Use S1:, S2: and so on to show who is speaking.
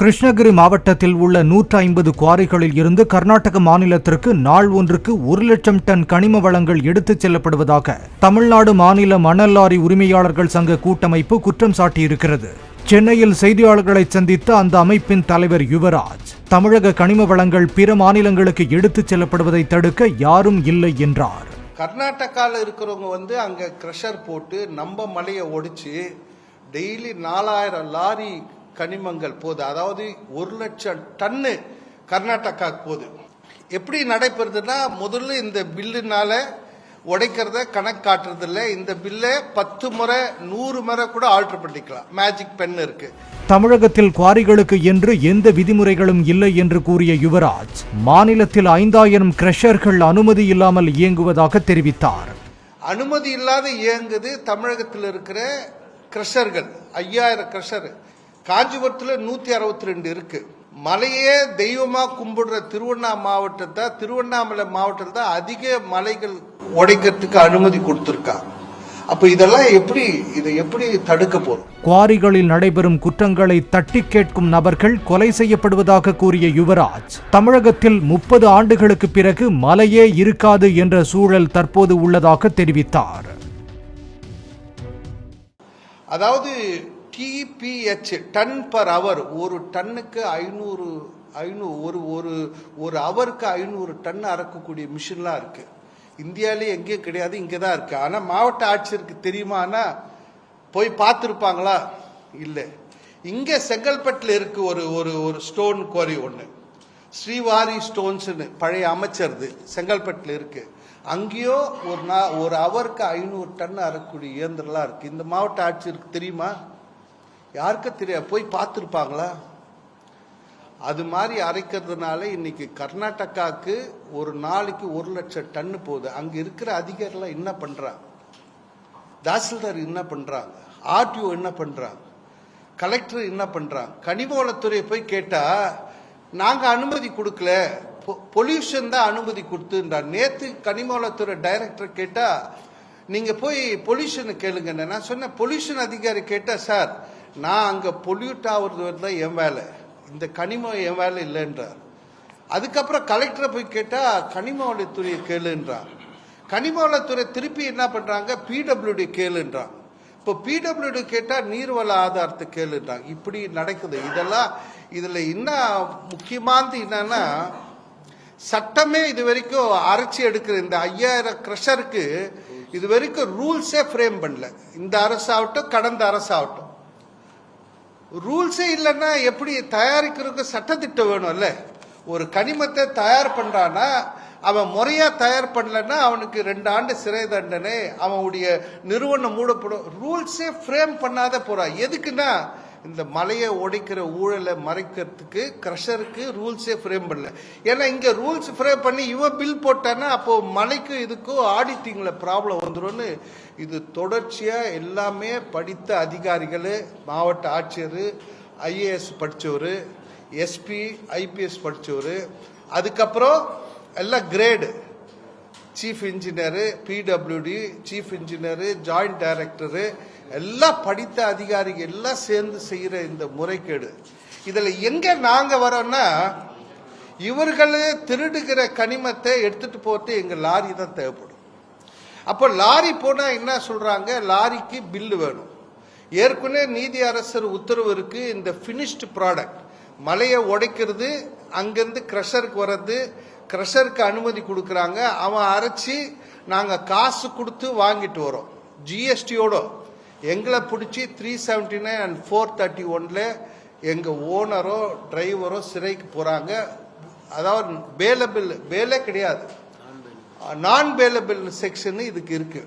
S1: கிருஷ்ணகிரி மாவட்டத்தில் உள்ள நூற்று ஐம்பது குவாரிகளில் இருந்து கர்நாடக மாநிலத்திற்கு நாள் ஒன்றுக்கு ஒரு லட்சம் டன் கனிம வளங்கள் எடுத்துச் செல்லப்படுவதாக தமிழ்நாடு மாநில மணல் லாரி உரிமையாளர்கள் சங்க கூட்டமைப்பு குற்றம் சாட்டியிருக்கிறது. சென்னையில் செய்தியாளர்களை சந்தித்த அந்த அமைப்பின் தலைவர் யுவராஜ் தமிழக கனிம வளங்கள் பிற மாநிலங்களுக்கு எடுத்துச் செல்லப்படுவதை தடுக்க யாரும் இல்லை என்றார்.
S2: கர்நாடகாவில் இருக்கிறவங்க வந்து அங்கே க்ரஷர் போட்டு நம்ம மலையை ஒடிச்சு டெய்லி நாலாயிரம் லாரி கனிமங்கள் போகுது அதாவது ஒரு லட்சம் டன்னு கர்நாடகாவுக்கு போகுது எப்படி நடைபெறுதுன்னா முதல்ல இந்த பில்லுனால உடைக்கிறத கணக்கு காட்டுறதில்ல. இந்த பில்லை பத்து முறை நூறு முறை கூட ஆல்டர் பண்ணிக்கலாம். மேஜிக் பென் இருக்கு.
S1: தமிழகத்தில் குவாரிகளுக்கு என்று எந்த விதிமுறைகளும் இல்லை என்று கூறிய யுவராஜ் மாநிலத்தில் ஐந்தாயிரம் கிரஷர்கள் அனுமதி இல்லாமல் இயங்குவதாக தெரிவித்தார்.
S2: அனுமதி இல்லாத இயங்குது தமிழகத்தில் இருக்கிற கிரஷர்கள் ஐயாயிரம் கிரஷர் காஞ்சிபுரத்தில் நூற்றி அறுபத்தி ரெண்டு இருக்கு. மலையே தெய்வமா கும்பிடுற திருவண்ணா மாவட்டத்தை திருவண்ணாமலை மாவட்டத்தில் தான் அதிக மலைகள் உடைக்கிறதுக்கு அனுமதி கொடுத்துருக்காங்க அப்போ இதெல்லாம் எப்படி இதை எப்படி தடுக்க போறோம்?
S1: குவாரிகளில் நடைபெறும் குற்றங்களை தட்டி கேட்கும் நபர்கள் கொலை செய்யப்படுவதாக கூறிய யுவராஜ் தமிழகத்தில் முப்பது ஆண்டுகளுக்கு பிறகு மலையே இருக்காது என்ற சூழல் தற்போது உள்ளதாக தெரிவித்தார்.
S2: அதாவது டிபிஹெச் டன் பர் அவர் ஒரு டன்னுக்கு ஐநூறு ஐநூறு ஒரு ஒரு ஒரு அவருக்கு ஐநூறு டன் அறக்கக்கூடிய மிஷின்லாம் இருக்கு. இந்தியாவிலே எங்கேயும் கிடையாது இங்கே தான் இருக்கு. ஆனால் மாவட்ட ஆட்சியருக்கு தெரியுமானா போய் பார்த்துருப்பாங்களா? இல்லை. இங்கே செங்கல்பட்டில் இருக்கு ஒரு ஒரு ஒரு ஸ்டோன் குவாரி ஒன்று ஸ்ரீவாரி ஸ்டோன்ஸ்னு பழைய அமைச்சர்து செங்கல்பட்டில் இருக்கு. அங்கேயோ ஒரு நா ஒரு அவருக்கு ஐநூறு டன் அறக்கூடிய இயந்திரம்லாம் இருக்கு. இந்த மாவட்ட ஆட்சியருக்கு தெரியுமா? யாருக்கு தெரியாது. போய் பார்த்துருப்பாங்களா? அது மாதிரி அரைக்கிறதுனால இன்னைக்கு கர்நாடகாவுக்கு ஒரு நாளைக்கு ஒரு லட்சம் டன்னு போகுது. அங்கே இருக்கிற அதிகாரிலாம் என்ன பண்ணுறாங்க தாசில்தார் என்ன பண்ணுறாங்க ஆர்டிஓ என்ன பண்ணுறாங்க கலெக்டர் என்ன பண்ணுறாங்க கனிமவளத்துறையை போய் கேட்டால் நாங்கள் அனுமதி கொடுக்கல. பொல்யூஷன் தான் அனுமதி கொடுத்துன்றார். நேற்று கனிமவளத்துறை டைரக்டர் கேட்டால் நீங்கள் போய் பொல்யூஷனை கேளுங்க. நான் சொன்னேன் பொல்யூஷன் அதிகாரி கேட்டால் சார் நான் அங்கே பொல்யூட் ஆகுறது தான் என் வேலை. இந்த கனிமம் என் வேலை இல்லைன்றார். அதுக்கப்புறம் கலெக்டரை போய் கேட்டால் கனிம வளத்துறையை கேளுன்றார். கனிம வளத்துறை திருப்பி என்ன பண்ணுறாங்க பிடபிள்யூடி கேளுன்றாங்க இப்போ பிடபிள்யூடி கேட்டால் நீர்வள ஆதாரத்தை கேளுன்றாங்க இப்படி நடக்குது. இதெல்லாம் இதில் என்ன முக்கியமானது என்னன்னா சட்டமே இது வரைக்கும் அரைச்சி எடுக்கிற இந்த ஐயாயிரம் க்ரெஷருக்கு இது வரைக்கும் ரூல்ஸே ஃப்ரேம் பண்ணல. இந்த அரசாகட்டும் கடந்த அரசாகட்டும். ரூல்ஸே இல்லைன்னா எப்படி தயாரிக்கிறதுக்கு சட்டத்திட்டம் வேணும்ல? ஒரு கனிமத்தை தயார் பண்ணுறான்னா அவன் முறையாக தயார் பண்ணலன்னா அவனுக்கு ரெண்டு ஆண்டு சிறை தண்டனை அவனுடைய நிறுவனம் மூடப்படும். ரூல்ஸே ஃப்ரேம் பண்ணாத போகிறான் எதுக்குன்னா இந்த மலையை உடைக்கிற ஊழலை மறைக்கிறதுக்கு க்ரஷருக்கு ரூல்ஸே ஃப்ரேம் பண்ணல. ஏன்னா இங்கே ரூல்ஸ் ஃப்ரேம் பண்ணி இவன் பில் போட்டான்னா அப்போ மலைக்கும் இதுக்கும் ஆடிட்டிங்கில் ப்ராப்ளம் வந்துடும்னு இது தொடர்ச்சியாக எல்லாமே படித்த அதிகாரிகள் மாவட்ட ஆட்சியர் ஐஏஎஸ் படித்தவர் எஸ்பி ஐபிஎஸ் படித்தவர் அதுக்கப்புறம் எல்லாம் grade chief engineer PWD chief engineer joint director எல்லாம் படித்த அதிகாரிகள் எல்லாம் சேர்ந்து செய்கிற இந்த முறைகேடு. இதில் எங்கே நாங்கள் வரோன்னா இவர்கள் திருடுகிற கனிமத்தை எடுத்துகிட்டு போகிறது எங்கள் லாரி தான் தேவைப்படும். அப்போ லாரி போனால் என்ன சொல்கிறாங்க லாரிக்கு பில்லு வேணும். ஏற்கனவே நீதி அரசர் உத்தரவு இருக்கு இந்த ஃபினிஷ்டு ப்ராடக்ட் மலையை உடைக்கிறது அங்கேருந்து க்ரஷருக்கு வர்றது க்ரஷருக்கு அனுமதி கொடுக்குறாங்க. அவன் அரைச்சி நாங்கள் காசு கொடுத்து வாங்கிட்டு வரோம். ஜிஎஸ்டியோட எங்களை பிடிச்சி three seventy nine and four thirty ஒன்ல எங்கள் ஓனரோ டிரைவரோ சிறைக்கு போகிறாங்க அதாவது பேலபிள் பேலே கிடையாது. நான் பேலபிள் செக்ஷன் இதுக்கு இருக்கு.